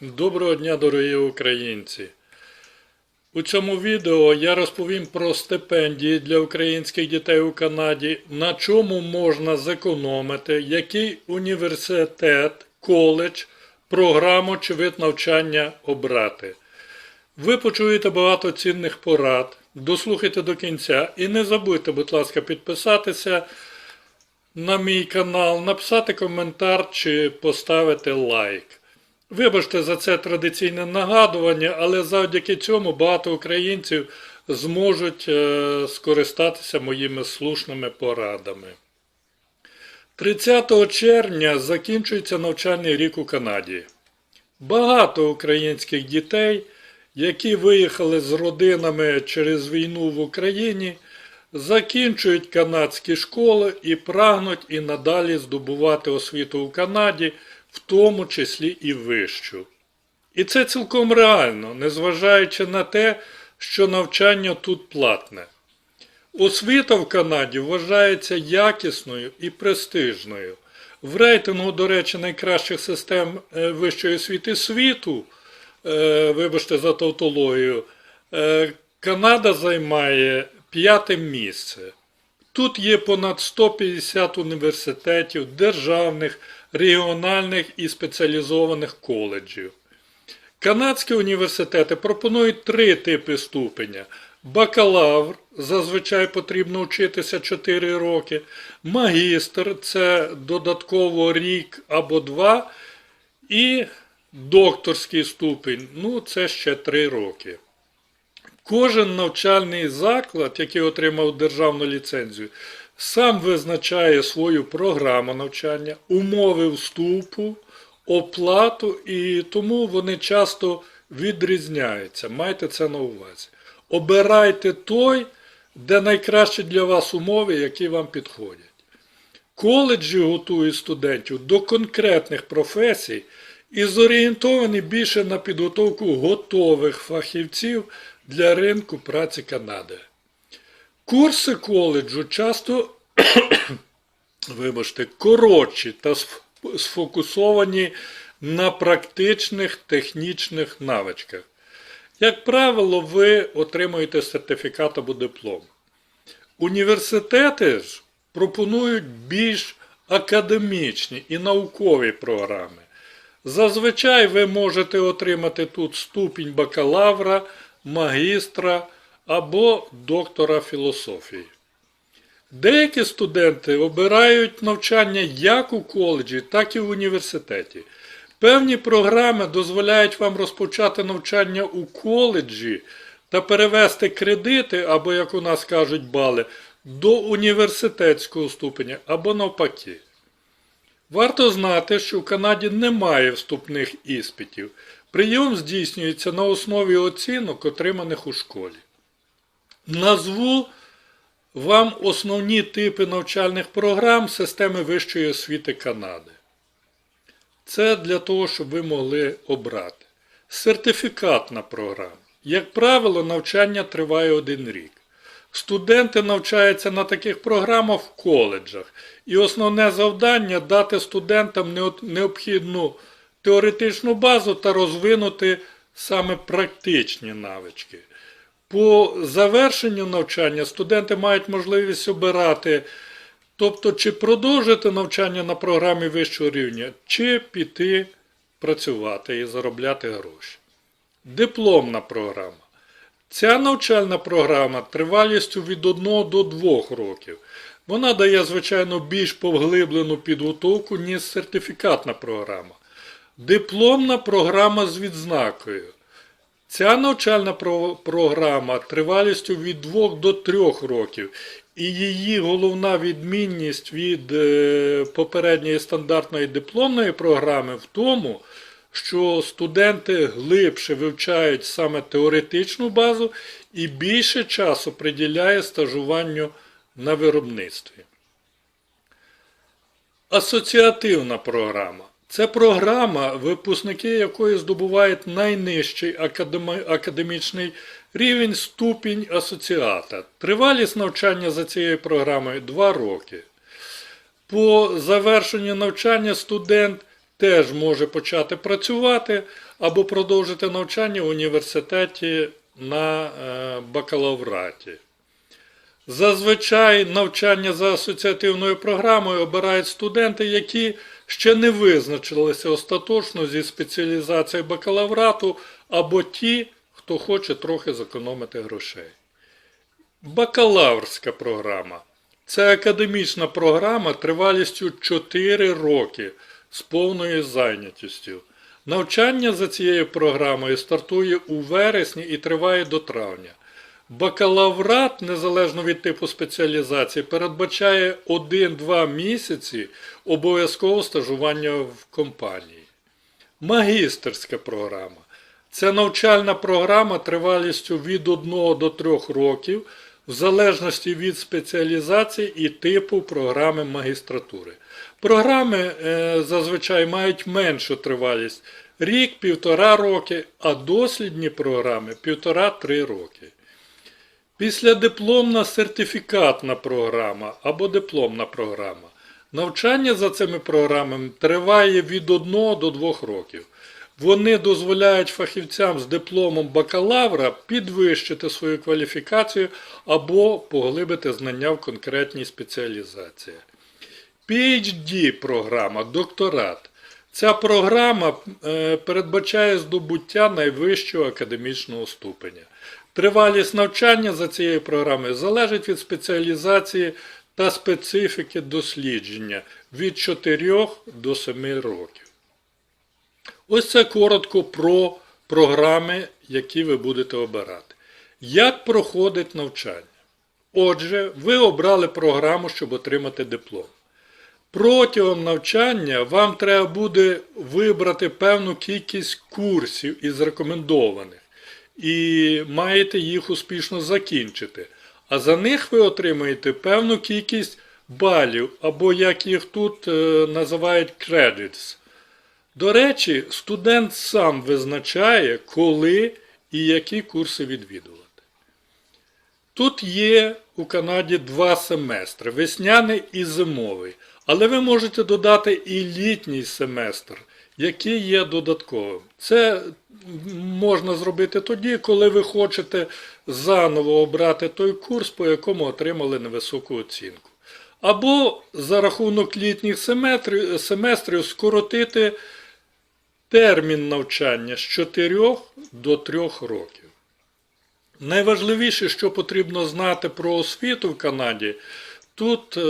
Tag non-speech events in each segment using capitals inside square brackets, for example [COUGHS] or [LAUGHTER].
Доброго дня, дорогі українці! У цьому відео я розповім про стипендії для українських дітей у Канаді, на чому можна зекономити, який університет, коледж, програму чи вид навчання обрати. Ви почуєте багато цінних порад, дослухайте до кінця і не забудьте, будь ласка, підписатися на мій канал, написати коментар чи поставити лайк. Вибачте за це традиційне нагадування, але завдяки цьому багато українців зможуть е, скористатися моїми слушними порадами. 30 червня закінчується навчальний рік у Канаді. Багато українських дітей, які виїхали з родинами через війну в Україні, закінчують канадські школи і прагнуть і надалі здобувати освіту у Канаді, в тому числі і вищу. І це цілком реально, незважаючи на те, що навчання тут платне. Освіта в Канаді вважається якісною і престижною. В рейтингу, до речі, найкращих систем е, вищої освіти світу, е, вибачте за тавтологію, е, Канада займає п'яте місце. Тут є понад 150 університетів, державних, регіональних і спеціалізованих коледжів. Канадські університети пропонують три типи ступеня. Бакалавр, зазвичай потрібно вчитися 4 роки, магістр це додатково рік або два, і докторський ступень, ну це ще 3 роки. Кожен навчальний заклад, який отримав державну ліцензію, сам визначає свою програму навчання, умови вступу, оплату, і тому вони часто відрізняються. Майте це на увазі. Обирайте той, де найкращі для вас умови, які вам підходять. Коледжі готують студентів до конкретних професій і зорієнтовані більше на підготовку готових фахівців для ринку праці Канади. Курси коледжу часто [COUGHS] вибачте, коротші та сфокусовані на практичних технічних навичках. Як правило, ви отримуєте сертифікат або диплом. Університети ж пропонують більш академічні і наукові програми. Зазвичай ви можете отримати тут ступінь бакалавра, магістра або доктора філософії. Деякі студенти обирають навчання як у коледжі, так і в університеті. Певні програми дозволяють вам розпочати навчання у коледжі та перевести кредити, або, як у нас кажуть, бали, до університетського ступеня або навпаки. Варто знати, що в Канаді немає вступних іспитів. Прийом здійснюється на основі оцінок, отриманих у школі. Назву вам основні типи навчальних програм системи вищої освіти Канади. Це для того, щоб ви могли обрати. Сертифікатна програма. Як правило, навчання триває один рік. Студенти навчаються на таких програмах в коледжах, і основне завдання дати студентам необхідну теоретичну базу та розвинути саме практичні навички. По завершенню навчання студенти мають можливість обирати, тобто чи продовжити навчання на програмі вищого рівня, чи піти працювати і заробляти гроші. Дипломна програма. Ця навчальна програма тривалістю від 1 до 2 років. Вона дає, звичайно, більш поглиблену підготовку, ніж сертифікатна програма. Дипломна програма з відзнакою. Ця навчальна програма тривалістю від 2 до 3 років, і її головна відмінність від е, попередньої стандартної дипломної програми в тому, що студенти глибше вивчають саме теоретичну базу і більше часу приділяє стажуванню на виробництві. Асоціативна програма. Це програма, випускники якої здобувають найнижчий академічний рівень ступінь асоціата. Тривалість навчання за цією програмою 2 роки. По завершенню навчання студент теж може почати працювати або продовжити навчання в університеті на е, бакалавраті. Зазвичай навчання за асоціативною програмою обирають студенти, які ще не визначилися остаточно зі спеціалізацією бакалаврату, або ті, хто хоче трохи зекономити грошей. Бакалаврська програма це академічна програма тривалістю 4 роки з повною зайнятістю. Навчання за цією програмою стартує у вересні і триває до травня. Бакалаврат, незалежно від типу спеціалізації, передбачає 1-2 місяці обов'язкового стажування в компанії. Магістерська програма це навчальна програма тривалістю від 1 до 3 років, в залежності від спеціалізації і типу програми магістратури. Програми е, зазвичай мають меншу тривалість рік, півтора роки, а дослідні програми півтора-три роки. Післядипломна сертифікатна програма або дипломна програма. Навчання за цими програмами триває від 1 до 2 років. Вони дозволяють фахівцям з дипломом бакалавра підвищити свою кваліфікацію або поглибити знання в конкретній спеціалізації. PhD програма, докторат. Ця програма е, передбачає здобуття найвищого академічного ступеня. Тривалість навчання за цією програмою залежить від спеціалізації та специфіки дослідження від 4 до 7 років. Ось це коротко про програми, які ви будете обирати. Як проходить навчання? Отже, ви обрали програму, щоб отримати диплом. Протягом навчання вам треба буде вибрати певну кількість курсів із рекомендованих і маєте їх успішно закінчити. А за них ви отримаєте певну кількість балів, або як їх тут е, називають credits. До речі, студент сам визначає, коли і які курси відвідувати. Тут є у Канаді два семестри весняний і зимовий. Але ви можете додати і літній семестр, який є додатковим. Це можна зробити тоді, коли ви хочете заново обрати той курс, по якому отримали невисоку оцінку. Або за рахунок літніх семестрів, скоротити термін навчання з 4 до 3 років. Найважливіше, що потрібно знати про освіту в Канаді, тут, е,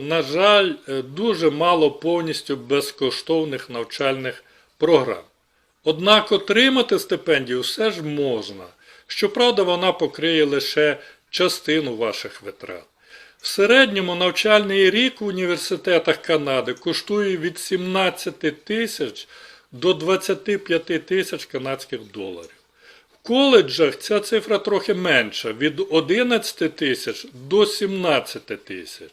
на жаль, е, дуже мало повністю безкоштовних навчальних програм. Однак отримати стипендію все ж можна. Щоправда, вона покриє лише частину ваших витрат. В середньому навчальний рік в університетах Канади коштує від 17 тисяч до 25 тисяч канадських доларів. Коледжах ця цифра трохи менша від 11 тисяч до 17 тисяч.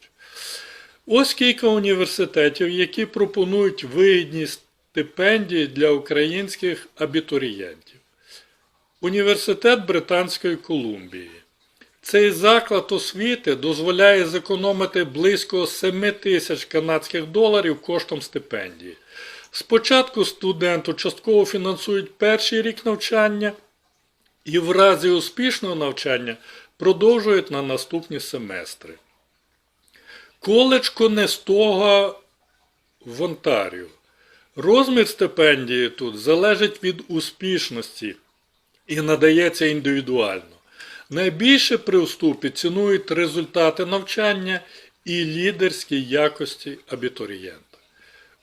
Ось кілька університетів, які пропонують вигідні стипендії для українських абітурієнтів. Університет Британської Колумбії. Цей заклад освіти дозволяє зекономити близько 7 тисяч канадських доларів коштом стипендії. Спочатку студенту частково фінансують перший рік навчання і в разі успішного навчання продовжують на наступні семестри. Коледж Конестога в Онтаріо. Розмір стипендії тут залежить від успішності і надається індивідуально. Найбільше при вступі цінують результати навчання і лідерські якості абітурієнта.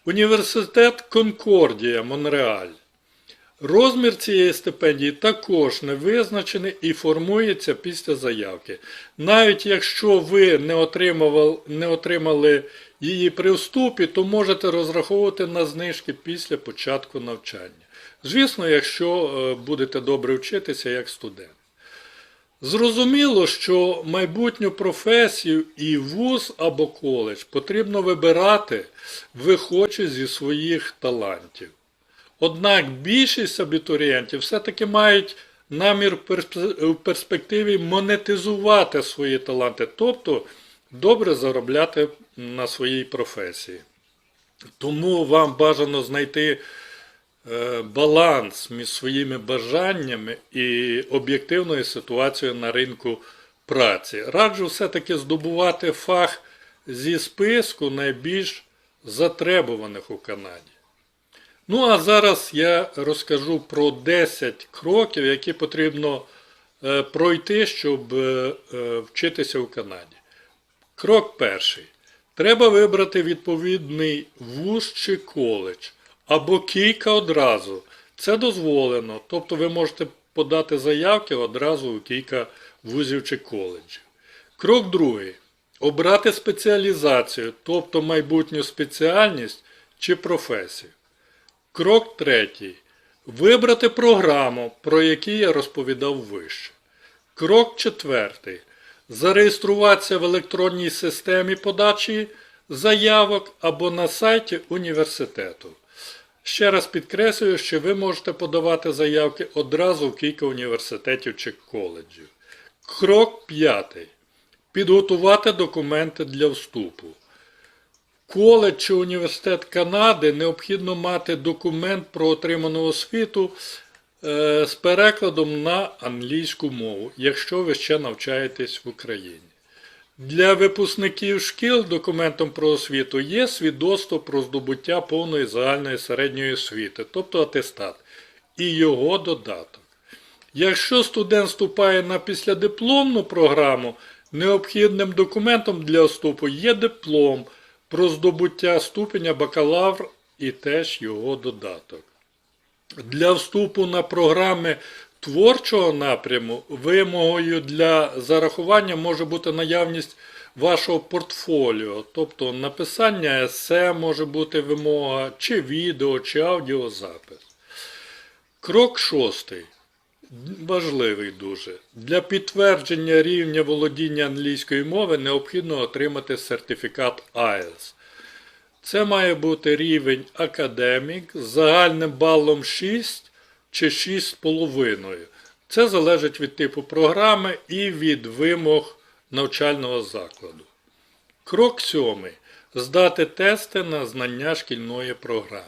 Університет Конкордія Монреаль. Розмір цієї стипендії також не визначений і формується після заявки. Навіть якщо ви не отримали, не отримали її при вступі, то можете розраховувати на знижки після початку навчання. Звісно, якщо е, будете добре вчитися як студент. Зрозуміло, що майбутню професію і вуз або коледж потрібно вибирати, виходячи зі своїх талантів. Однак більшість абітурієнтів все-таки мають намір в перспективі монетизувати свої таланти, тобто добре заробляти на своїй професії. Тому вам бажано знайти е, баланс між своїми бажаннями і об'єктивною ситуацією на ринку праці. Раджу все-таки здобувати фах зі списку найбільш затребуваних у Канаді. Ну, а зараз я розкажу про 10 кроків, які потрібно е, пройти, щоб е, е, вчитися в Канаді. Крок перший. Треба вибрати відповідний вуз чи коледж, або кілька одразу. Це дозволено, тобто ви можете подати заявки одразу у кілька вузів чи коледжів. Крок другий. Обрати спеціалізацію, тобто майбутню спеціальність чи професію. Крок третій. Вибрати програму, про яку я розповідав вище. Крок четвертий. Зареєструватися в електронній системі подачі заявок або на сайті університету. Ще раз підкреслюю, що ви можете подавати заявки одразу в кілька університетів чи коледжів. Крок п'ятий. Підготувати документи для вступу. Коледж чи університет Канади необхідно мати документ про отриману освіту е, з перекладом на англійську мову, якщо ви ще навчаєтесь в Україні. Для випускників шкіл документом про освіту є свідоцтво про здобуття повної загальної середньої освіти, тобто атестат, і його додаток. Якщо студент вступає на післядипломну програму, необхідним документом для вступу є диплом про здобуття ступеня бакалавр і теж його додаток. Для вступу на програми творчого напряму вимогою для зарахування може бути наявність вашого портфоліо, тобто написання есе може бути вимога, чи відео, чи аудіозапис. Крок шостий. Важливий дуже. Для підтвердження рівня володіння англійської мови необхідно отримати сертифікат IELTS. Це має бути рівень академік з загальним балом 6 чи 6,5. Це залежить від типу програми і від вимог навчального закладу. Крок сьомий. Здати тести на знання шкільної програми.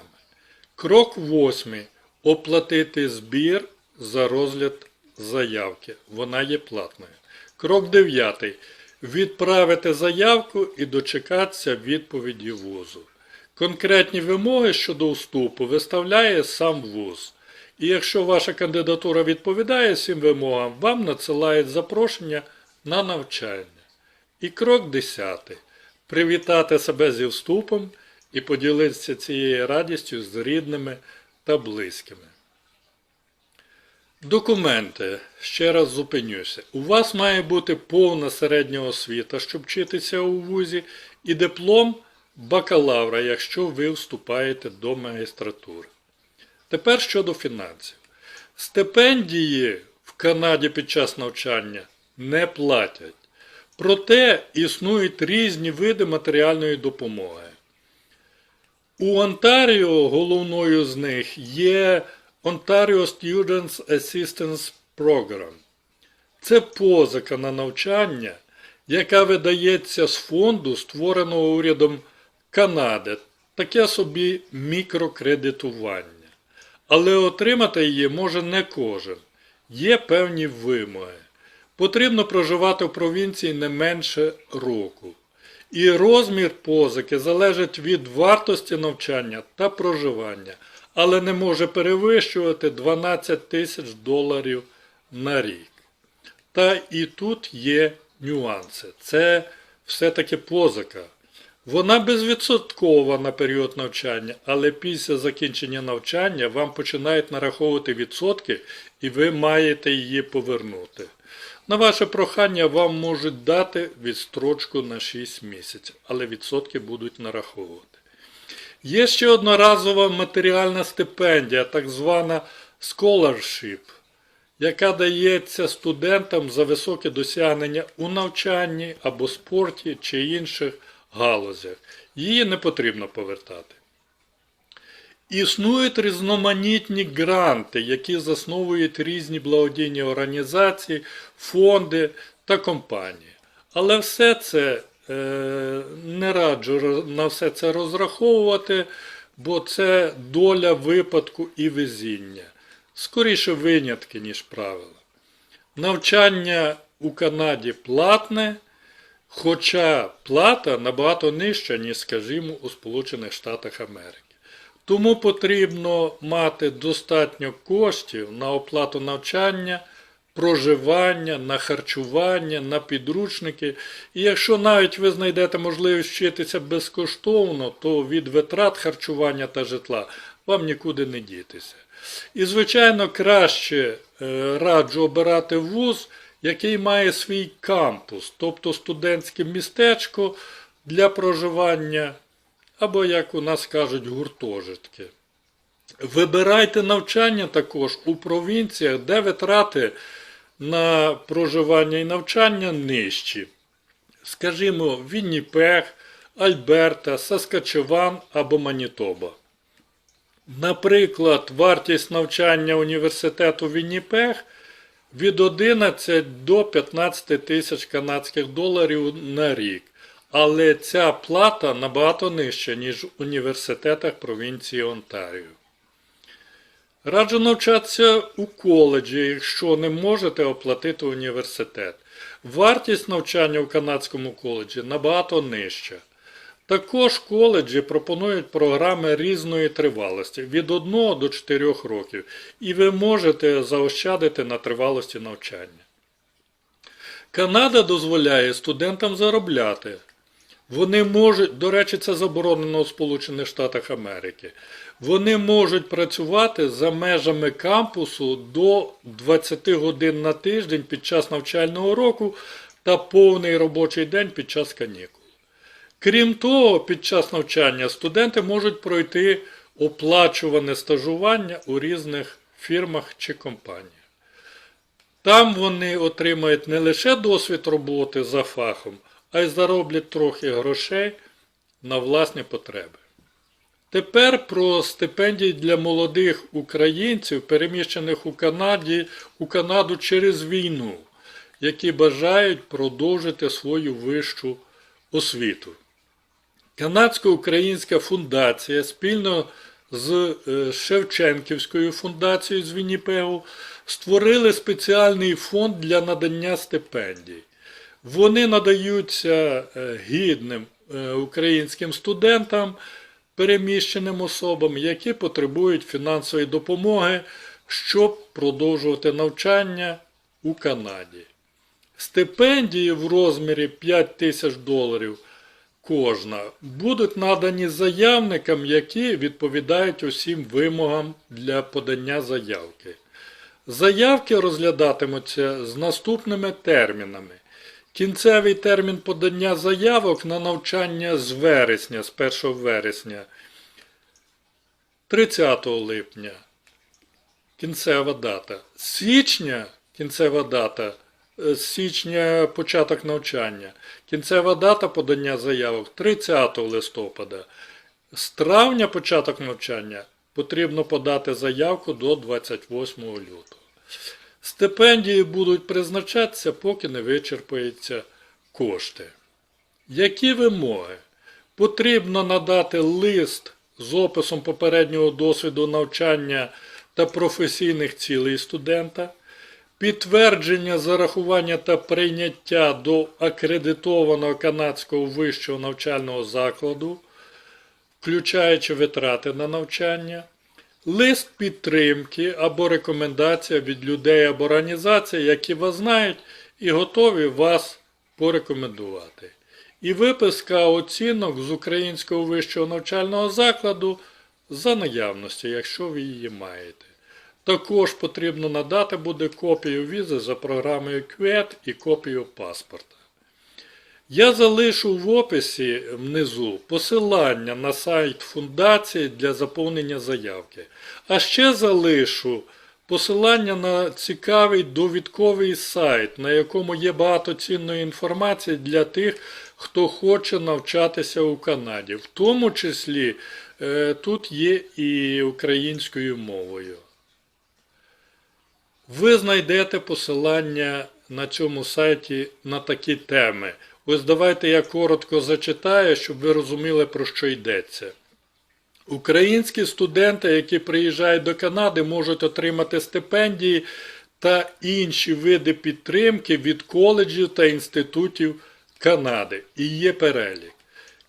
Крок восьмий. Оплатити збір за розгляд заявки. Вона є платною. Крок 9. Відправити заявку і дочекатися відповіді вузу. Конкретні вимоги щодо вступу виставляє сам вуз. І якщо ваша кандидатура відповідає цим вимогам, вам надсилають запрошення на навчання. І крок 10. Привітати себе зі вступом і поділитися цією радістю з рідними та близькими. Документи. Ще раз зупинюся. У вас має бути повна середня освіта, щоб вчитися у вузі, і диплом бакалавра, якщо ви вступаєте до магістратури. Тепер щодо фінансів. Стипендії в Канаді під час навчання не платять. Проте існують різні види матеріальної допомоги. У Онтаріо головною з них є Ontario Students Assistance Program. Це позика на навчання, яка видається з фонду, створеного урядом Канади, таке собі мікрокредитування. Але отримати її може не кожен. Є певні вимоги. Потрібно проживати в провінції не менше року. І розмір позики залежить від вартості навчання та проживання, але не може перевищувати 12 тисяч доларів на рік. Та і тут є нюанси. Це все-таки позика. Вона безвідсоткова на період навчання, але після закінчення навчання вам починають нараховувати відсотки і ви маєте її повернути. На ваше прохання вам можуть дати відстрочку на 6 місяців, але відсотки будуть нараховувати. Є ще одноразова матеріальна стипендія, так звана scholarship, яка дається студентам за високі досягнення у навчанні або спорті чи інших галузях. Її не потрібно повертати. Існують різноманітні гранти, які засновують різні благодійні організації, фонди та компанії. Але все це не раджу на все це розраховувати, бо це доля випадку і везіння. Скоріше винятки, ніж правила. Навчання у Канаді платне, хоча плата набагато нижча, ніж, скажімо, у Сполучених Штатах Америки. Тому потрібно мати достатньо коштів на оплату навчання, проживання, на харчування, на підручники. І якщо навіть ви знайдете можливість вчитися безкоштовно, то від витрат харчування та житла вам нікуди не дітися. І, звичайно, краще е, раджу обирати вуз, який має свій кампус, тобто студентське містечко для проживання, або, як у нас кажуть, гуртожитки. Вибирайте навчання також у провінціях, де витрати на проживання і навчання нижчі. Скажімо, Вінніпег, Альберта, Саскачеван або Манітоба. Наприклад, вартість навчання університету Вінніпег від 11 до 15 тисяч канадських доларів на рік. Але ця плата набагато нижча, ніж в університетах провінції Онтаріо. Раджу навчатися у коледжі, якщо не можете оплатити університет. Вартість навчання в канадському коледжі набагато нижча. Також коледжі пропонують програми різної тривалості від 1 до 4 років, і ви можете заощадити на тривалості навчання. Канада дозволяє студентам заробляти. Вони можуть, до речі, це заборонено у Сполучених Штатах Америки. Вони можуть працювати за межами кампусу до 20 годин на тиждень під час навчального року та повний робочий день під час канікул. Крім того, під час навчання студенти можуть пройти оплачуване стажування у різних фірмах чи компаніях. Там вони отримають не лише досвід роботи за фахом, а й зароблять трохи грошей на власні потреби. Тепер про стипендії для молодих українців, переміщених у Канаді, у Канаду через війну, які бажають продовжити свою вищу освіту. Канадсько-українська фундація спільно з е, Шевченківською фундацією з Вінніпегу створили спеціальний фонд для надання стипендій. Вони надаються е, гідним е, українським студентам, переміщеним особам, які потребують фінансової допомоги, щоб продовжувати навчання у Канаді. Стипендії в розмірі 5 тисяч доларів кожна будуть надані заявникам, які відповідають усім вимогам для подання заявки. Заявки розглядатимуться з наступними термінами. Кінцевий термін подання заявок на навчання з вересня, з 1 вересня, 30 липня. Кінцева дата. З Січня кінцева дата. е, З січня початок навчання. Кінцева дата подання заявок 30 листопада. З травня початок навчання потрібно подати заявку до 28 лютого. Стипендії будуть призначатися, поки не вичерпаються кошти. Які вимоги? Потрібно надати лист з описом попереднього досвіду навчання та професійних цілей студента, підтвердження зарахування та прийняття до акредитованого канадського вищого навчального закладу, включаючи витрати на навчання, лист підтримки або рекомендація від людей або організацій, які вас знають і готові вас порекомендувати. І виписка оцінок з Українського вищого навчального закладу за наявності, якщо ви її маєте. Також потрібно надати буде копію візи за програмою QET і копію паспорта. Я залишу в описі внизу посилання на сайт фундації для заповнення заявки. А ще залишу посилання на цікавий довідковий сайт, на якому є багато цінної інформації для тих, хто хоче навчатися у Канаді. В тому числі е, тут є і українською мовою. Ви знайдете посилання на цьому сайті на такі теми: Ось давайте я коротко зачитаю, щоб ви розуміли, про що йдеться. Українські студенти, які приїжджають до Канади, можуть отримати стипендії та інші види підтримки від коледжів та інститутів Канади. І є перелік.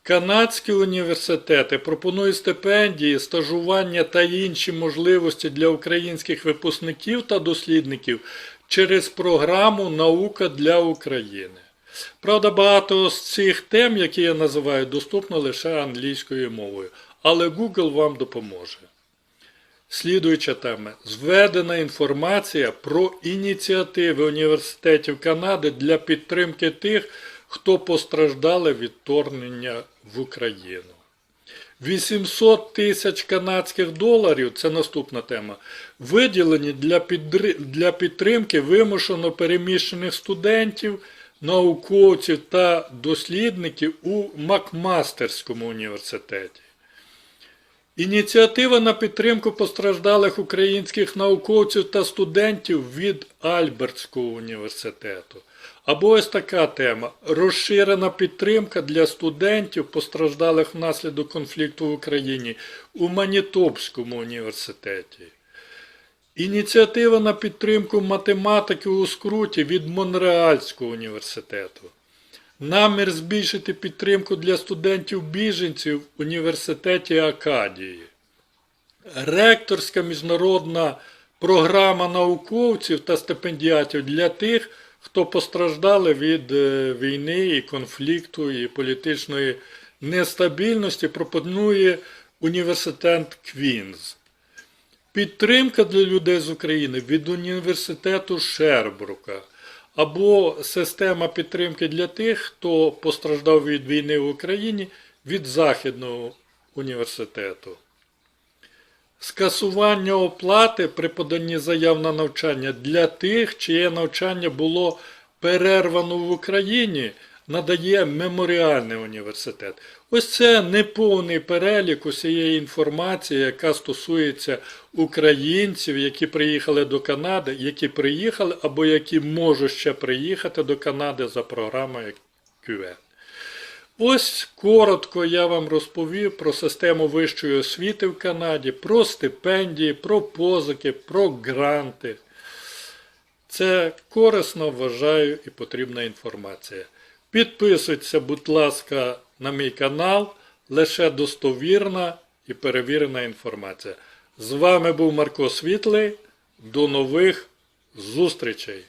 Канадські університети пропонують стипендії, стажування та інші можливості для українських випускників та дослідників через програму Наука для України. Правда, багато з цих тем, які я називаю, доступно лише англійською мовою, але Google вам допоможе. Слідуюча тема. Зведена інформація про ініціативи університетів Канади для підтримки тих, хто постраждали від вторгнення в Україну. 800 тисяч канадських доларів це наступна тема. Виділені для, підтримки вимушено переміщених студентів, науковців та дослідників у Макмастерському університеті. Ініціатива на підтримку постраждалих українських науковців та студентів від Альбертського університету. Або ось така тема. Розширена підтримка для студентів, постраждалих внаслідок конфлікту в Україні у Манітопському університеті. Ініціатива на підтримку математики у скруті від Монреальського університету. Намір збільшити підтримку для студентів-біженців в університеті Акадії. Ректорська міжнародна програма науковців та стипендіатів для тих, хто постраждали від е, війни і конфлікту і політичної нестабільності, пропонує університет Квінз. Підтримка для людей з України від університету Шербрука або система підтримки для тих, хто постраждав від війни в Україні від Західного університету. Скасування оплати при поданні заяв на навчання для тих, чиє навчання було перервано в Україні, надає меморіальний університет. Ось це неповний перелік усієї інформації, яка стосується українців, які приїхали до Канади, які приїхали або які можуть ще приїхати до Канади за програмою QN. Ось коротко я вам розповів про систему вищої освіти в Канаді, про стипендії, про позики, про гранти. Це корисно, вважаю, і потрібна інформація. Підписуйтеся, будь ласка, на мій канал. Лише достовірна і перевірена інформація. З вами був Марко Світлий. До нових зустрічей!